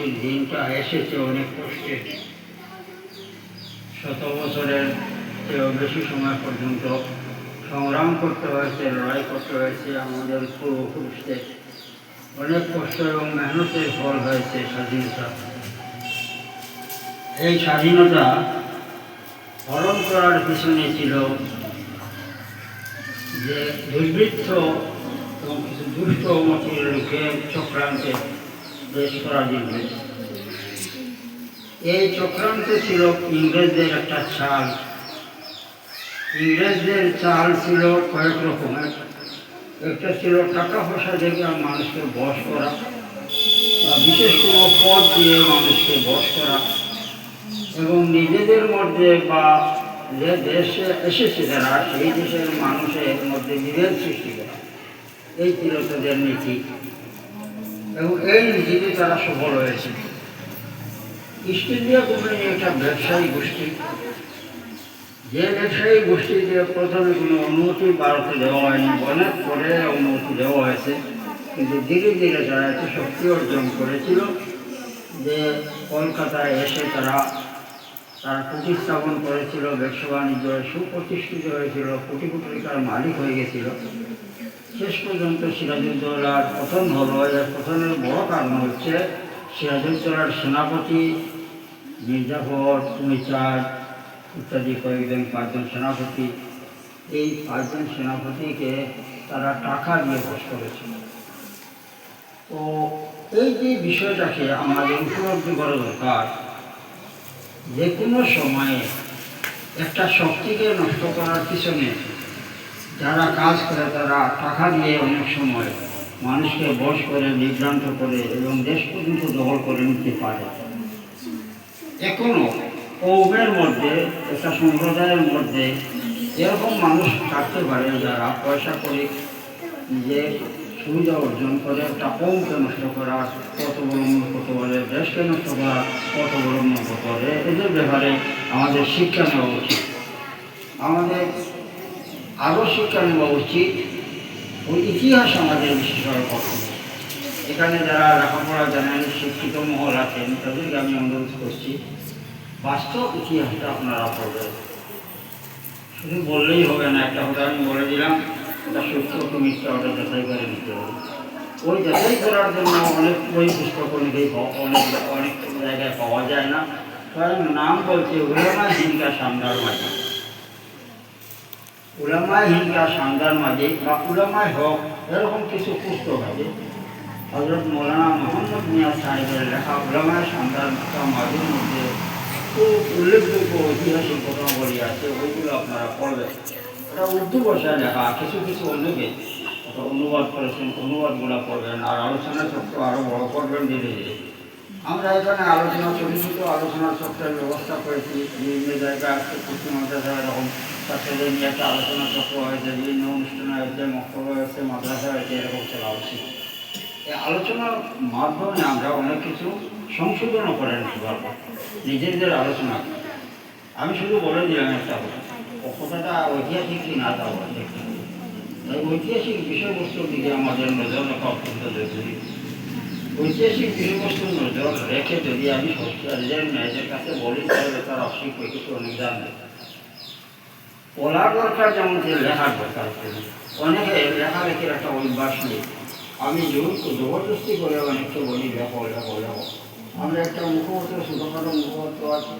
মুক্তির দিনটা এসেছে অনেক কষ্টে। শত বছরের চেয়েও বেশি সময় পর্যন্ত সংগ্রাম করতে হয়েছে, লড়াই করতে হয়েছে আমাদের পূর্বপুরুষদের। অনেক কষ্ট এবং মেহনতের ফল হয়েছে স্বাধীনতা। এই স্বাধীনতা হরণ করার পিছনে ছিল যে দুর্বৃত্ত দুষ্ট মতির চক্রান্তে দেশ পরাধীন হয়েছে এই চক্রান্ত ছিল ইংরেজদের একটা চাল। ইংরেজদের চাল ছিল কয়েক রকমের। একটা ছিল টাকা পয়সা থেকে মানুষকে বস করা বিশেষ কোনো পদ দিয়ে মানুষকে বস করা, এবং নিজেদের মধ্যে বা যে দেশে এসেছে যারা সেই দেশের মানুষের মধ্যে বিভেদ সৃষ্টি করা। এই ছিল তাদের নীতি এবং এই নীতিতে তারা সফল হয়েছে। ইস্ট ইন্ডিয়া কোম্পানি একটা ব্যবসায়ী গোষ্ঠী। যে ব্যবসায়ী গোষ্ঠীকে প্রথমে কোনো অনুমতি ভারতে দেওয়া হয়নি। অনেক পরে অনুমতি দেওয়া হয়েছে। কিন্তু ধীরে ধীরে তারা এত শক্তি অর্জন করেছিল যে কলকাতায় এসে তারা তারা প্রতিস্থাপন করেছিল ব্যবসা বাণিজ্য সুপ্রতিষ্ঠিত হয়েছিল কোটি কোটি টাকার মালিক হয়ে গেছিল। শেষ পর্যন্ত সিরাজউদ্দৌলার পতন হলো এর পতনের বড় কারণ হচ্ছে সিরাজউদ্দৌলার সেনাপতি মির্জাফর কুমিচাঁদ ইত্যাদি কয়েকজন পাঁচজন সেনাপতি। এই পাঁচজন সেনাপতিকে তারা টাকা দিয়ে বস করেছিল তো এই যে বিষয়টাকে আমাদের উপলব্ধি করা দরকার যে কোনো সময়ে একটা শক্তিকে নষ্ট করার পিছনে যারা কাজ করে, তারা টাকা দিয়ে অনেক সময় মানুষকে বশ করে, বিভ্রান্ত করে এবং দেশ পর্যন্ত দখল করে নিতে পারে। এখনও কৌমের মধ্যে, একটা সম্প্রদায়ের মধ্যে এরকম মানুষ থাকতে পারে যারা পয়সা করে নিজের সুবিধা অর্জন করে কৌমকে নষ্ট করা বড় কত বলে দেশকে নষ্ট করা, কত বড় মূর্খ করে এদের ব্যাপারে আমাদের শিক্ষা নেওয়া উচিত। আমাদের আরও শিক্ষা নেওয়া উচিত ওই ইতিহাস আমাদের বিশেষ করে কখন এখানে যারা লেখাপড়া জানেন, শিক্ষিত মহল আছেন, তাদেরকে আমি অনুরোধ করছি, বাস্তব ইতিহাসটা আপনারা পড়বেন। শুধু বললেই হবে না, একটা কথা আমি বলে দিলাম এটা যাচাই করে নিতে হবে ওই যাচাই করার জন্য অনেক বই পুস্তক পাওয়া- অনেক অনেক জায়গায় পাওয়া যায় না। তাই নাম বলছে উলামা হিনকা সান্দার মাঝে। উলামায় হিনকা সান্দার মাঝে বা উলামায় হক, এরকম কিছু পুস্তক আছে। হজরত মৌলানা মোহাম্মদ মিয়া সাহেবের লেখা উলামায় সান্দার মাঝের মধ্যে খুব উল্লেখযোগ্য ঐতিহাসিক ঘটনাবলী আছে, ওইগুলো আপনারা পড়বেন। এটা উর্দু ভাষায় লেখা কিছু কিছু অন্যকে ওটা অনুবাদ করেছেন, অনুবাদগুলো করবেন আর আলোচনা চক্র আরও বড় করবেন ধীরে ধীরে। আমরা এখানে আলোচনা ছোটো ছোটো আলোচনার চক্রের ব্যবস্থা করেছি, বিভিন্ন জায়গায় আজকে পশ্চিম মাদ্রাসা এরকম ছাত্রদের নিয়ে একটা আলোচনা চক্র হয়েছে, বিভিন্ন অনুষ্ঠানে হয়েছে, মক্তব্য হয়েছে, মাদ্রাসা হয়েছে, এরকম চলা উচিত। এই আলোচনার মাধ্যমে আমরা অনেক কিছু সংশোধনও করে পারব নিজেদের আলোচনা। আমি শুধু বলে দিলাম একটা কথা। কথাটা ঐতিহাসিক না তা বলে তাই ঐতিহাসিক বিষয়বস্তুর দিকে আমাদের নজর রাখা অত্যন্ত জরুরি। ঐতিহাসিক বিষয়বস্তুর নজর রেখে যদি আমি সরকারের মেয়েদের কাছে বলি তাহলে তারা অস্বীকার কিছু অনেক জানবে পড়ার দরকার যেমন যে লেখার দরকার। অনেকে লেখালেখির একটা অভ্যাস নেই। আমি জোর জবরদস্তি করে অনেককে বলি লেখো লেখো লেখো আমরা একটা মুখপত্র ছোটোখাটো মুখপত্র আছে।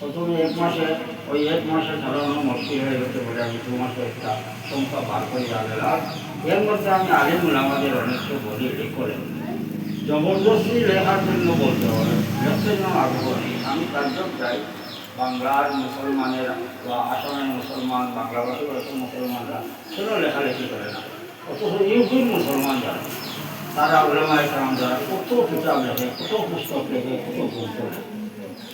প্রথমে এক মাসে, ওই এক মাসে চালানো মুশকিল হয়ে গেছে বলে আমি দু মাসে একটা সংখ্যা বার করে রাখলাম এর মধ্যে আমি আলিমুল আমাদের অনেককে বলি লিখলেন জবরদস্তি লেখার জন্য বলতে হবে, লেখার জন্য আগ্রহ নেই। আমি তার চাই বাংলার মুসলমানের বা আসামের মুসলমান বাংলাভাষী ভাষার মুসলমানরা সেটা লেখালেখি করে না। অথচ ইউপির মুসলমান যারা, তারা ওলামা ইসলাম যারা কত কিতাব লেখে, কত পুস্তক লেখে, কত গ্রন্থ লেখে।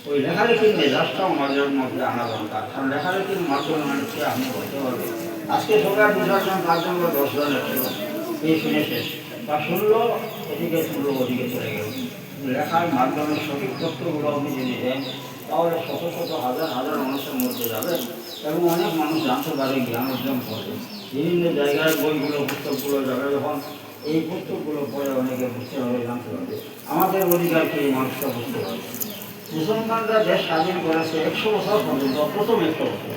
ওই লেখালেখির মেজাজটাও আমাদের মধ্যে আনা দরকার। কারণ লেখালেখির মাধ্যমে মানুষকে আপনি বলতে হবে আজকে সবাই বুঝাচ্ছেন পাঁচজন বা দশজন লেখছিল এই শুনে বা শুনলো, এদিকে শুনলো, ওদিকে চলে গেল। লেখার মাধ্যমে সঠিক তথ্যগুলো আপনি যদি দেন তাহলে শত শত হাজার হাজার মানুষের মধ্যে যাবে এবং অনেক মানুষ জানতে পারে, জ্ঞান অর্জন করবে। বিভিন্ন জায়গায় বইগুলো, পুস্তকগুলো যাবে যখন। এই পুস্তকগুলো পড়ে অনেকে বুঝতে পারবে, জানতে পারবে। আমাদের অধিকারকে এই মানুষটা বুঝতে পারে মুসলমানরা দেশ স্বাধীন করেছে একশো বছর পর্যন্ত, প্রথম একশো বছর।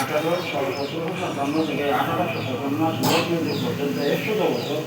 আঠারো সতেরোশো সাতান্ন থেকে আঠারোশো সাতান্ন পর্যন্ত একশো বছর